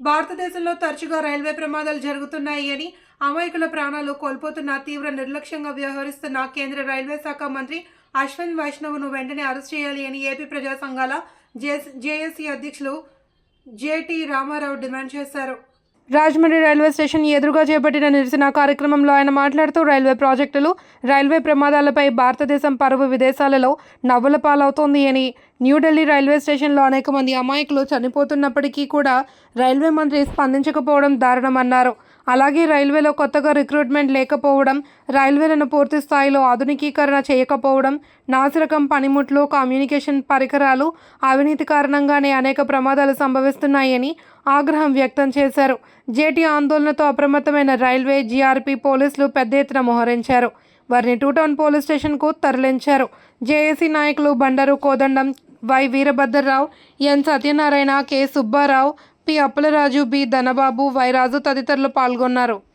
భారతదేశంలో తరచుగా రైల్వే ప్రమాదాలు జరుగుతున్నాయి అని అమాయకుల ప్రాణాలు కోల్పోతున్న తీవ్ర నిర్లక్ష్యంగా వ్యవహరిస్తున్న కేంద్ర రైల్వే శాఖ మంత్రి అశ్విన్ వైష్ణవ్ను వెంటనే అరెస్ట్ చేయాలి అని ఏపీ ప్రజా సంఘాల జేఏసీ అధ్యక్షులు జేటీ రామారావు డిమాండ్ చేశారు. రాజమండ్రి రైల్వే స్టేషన్ ఎదురుగా చేపట్టిన నిరసన కార్యక్రమంలో ఆయన మాట్లాడుతూ రైల్వే ప్రాజెక్టులు రైల్వే ప్రమాదాలపై భారతదేశం పరువు విదేశాలలో నవ్వుల పాలవుతోంది అని న్యూఢిల్లీ రైల్వే స్టేషన్లో అనేక మంది అమాయకులు చనిపోతున్నప్పటికీ కూడా రైల్వే మంత్రి స్పందించకపోవడం దారుణమన్నారు. అలాగే రైల్వేలో కొత్తగా రిక్రూట్మెంట్ లేకపోవడం రైల్వేలను పూర్తి స్థాయిలో ఆధునికీకరణ చేయకపోవడం నాసిరకం పనిముట్లు కమ్యూనికేషన్ పరికరాలు అవినీతి కారణంగానే అనేక ప్రమాదాలు సంభవిస్తున్నాయని ఆగ్రహం వ్యక్తం చేశారు. జేటీ ఆందోళనతో అప్రమత్తమైన రైల్వే జీఆర్పీ పోలీసులు పెద్ద ఎత్తున మోహరించారు. వారిని టూ టౌన్ పోలీస్ స్టేషన్కు తరలించారు. జేఏసీ నాయకులు Bandaru Kodandam Y Veerabhadrarao N Satyanarayana K Subbarao P Appalaraju B. Dhanababu Y Raju తదితరులు పాల్గొన్నారు.